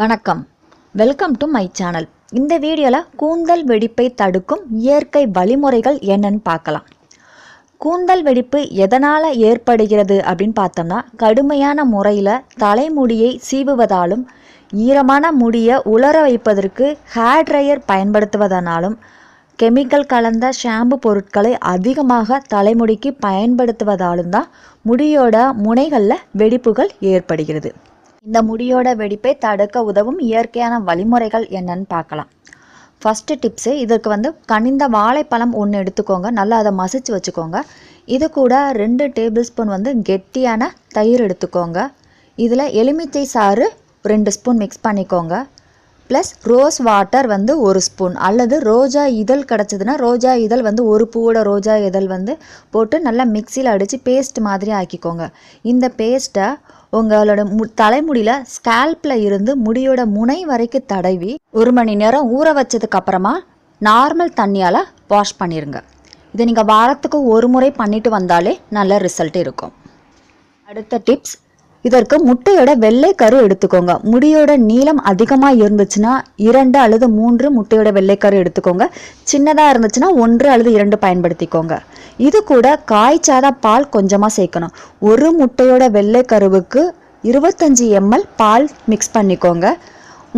வணக்கம். Welcome to my channel இந்த வீடியோவில் கூந்தல் வெடிப்பை தடுக்கும் இயற்கை வழிமுறைகள் என்னன்னு பார்க்கலாம். கூந்தல் வெடிப்பு எதனால் ஏற்படுகிறது அப்படின்னு பார்த்தோம்னா கடுமையான முறையில் தலைமுடியை சீவுவதாலும் ஈரமான முடியை உலர வைப்பதற்கு ஹேர் ட்ரையர் பயன்படுத்துவதனாலும் கெமிக்கல் கலந்த ஷாம்பு பொருட்களை அதிகமாக தலைமுடிக்கு பயன்படுத்துவதாலும் தான் முடியோட முனைகளில் வெடிப்புகள் ஏற்படுகிறது. இந்த முடியோட வெடிப்பை தடுக்க உதவும் இயற்கையான வழிமுறைகள் என்னன்னு பார்க்கலாம். ஃபஸ்ட்டு டிப்ஸு இதற்கு வந்து கனிந்த வாழைப்பழம் ஒன்று எடுத்துக்கோங்க. நல்லா அதை மசிச்சு வச்சுக்கோங்க. இது கூட ரெண்டு டேபிள் ஸ்பூன் வந்து கெட்டியான தயிர் எடுத்துக்கோங்க. இதில் எலுமிச்சை சாறு ரெண்டு ஸ்பூன் மிக்ஸ் பண்ணிக்கோங்க. ப்ளஸ் ரோஸ் வாட்டர் வந்து ஒரு ஸ்பூன் அல்லது ரோஜா இதழ் கிடச்சதுன்னா ரோஜா இதழ் வந்து ஒரு பூவோட ரோஜா இதழ் வந்து போட்டு நல்லா மிக்சியில் அடித்து பேஸ்ட் மாதிரி ஆக்கிக்கோங்க. இந்த பேஸ்ட்டை உங்களோட மு தலைமுடியில் ஸ்கேல்பில் இருந்து முடியோட முனை வரைக்கும் தடவி ஒரு மணி நேரம் ஊற வச்சதுக்கு அப்புறமா நார்மல் தண்ணியால் வாஷ் பண்ணிடுங்க இதை நீங்கள் வாரத்துக்கு ஒரு முறை பண்ணிட்டு வந்தாலே நல்ல ரிசல்ட் இருக்கும். அடுத்த டிப்ஸ் இதற்கு முட்டையோட வெள்ளை கரு எடுத்துக்கோங்க. முடியோட நீளம் அதிகமாக இருந்துச்சுன்னா இரண்டு அல்லது மூன்று முட்டையோட வெள்ளைக்கரு எடுத்துக்கோங்க. சின்னதாக இருந்துச்சுன்னா ஒன்று அல்லது இரண்டு பயன்படுத்திக்கோங்க. இது கூட காய்ச்சாத பால் கொஞ்சமாக சேர்க்கணும். ஒரு முட்டையோட வெள்ளைக்கருவுக்கு இருபத்தஞ்சி எம்எல் பால் மிக்ஸ் பண்ணிக்கோங்க.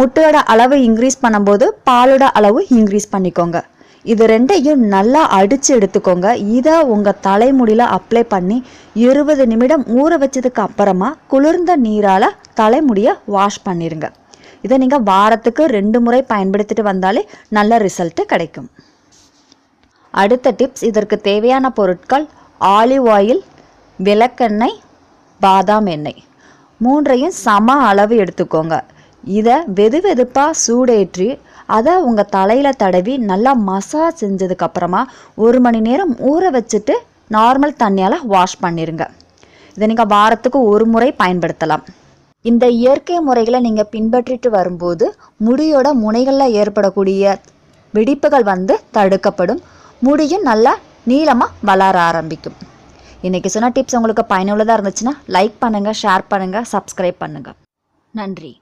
முட்டையோட அளவு இன்க்ரீஸ் பண்ணும்போது பாலோட அளவு இன்க்ரீஸ் பண்ணிக்கோங்க. இது ரெண்டையும் நல்லா அடித்து எடுத்துக்கோங்க. இதை உங்கள் தலைமுடியில் அப்ளை பண்ணி இருபது நிமிடம் ஊற வச்சதுக்கு அப்புறமா குளிர்ந்த நீரால் தலைமுடியை வாஷ் பண்ணிடுங்க இதை நீங்கள் வாரத்துக்கு ரெண்டு முறை பயன்படுத்திட்டு வந்தாலே நல்ல ரிசல்ட்டு கிடைக்கும். அடுத்த டிப்ஸ் இதற்கு தேவையான பொருட்கள் ஆலிவ் ஆயில் விளக்கெண்ணெய் பாதாம் எண்ணெய். மூன்றையும் சம அளவு எடுத்துக்கோங்க. இதை வெது வெதுப்பாக சூடேற்றி அதை உங்கள் தலையில் தடவி நல்லா மசாஜ் செஞ்சதுக்கப்புறமா ஒரு மணி நேரம் ஊற வச்சுட்டு நார்மல் தண்ணியால் வாஷ் பண்ணிடுங்க இதை நீங்கள் வாரத்துக்கு ஒரு முறை பயன்படுத்தலாம். இந்த இயற்கை முறைகளை நீங்கள் பின்பற்றிட்டு வரும்போது முடியோட முனைகளில் ஏற்படக்கூடிய வெடிப்புகள் வந்து தடுக்கப்படும். முடியும் நல்லா நீளமாக வளர ஆரம்பிக்கும். இன்றைக்கி சொன்ன டிப்ஸ் உங்களுக்கு பயனுள்ளதாக இருந்துச்சுன்னா லைக் பண்ணுங்கள் ஷேர் பண்ணுங்கள் சப்ஸ்கிரைப் பண்ணுங்கள் நன்றி.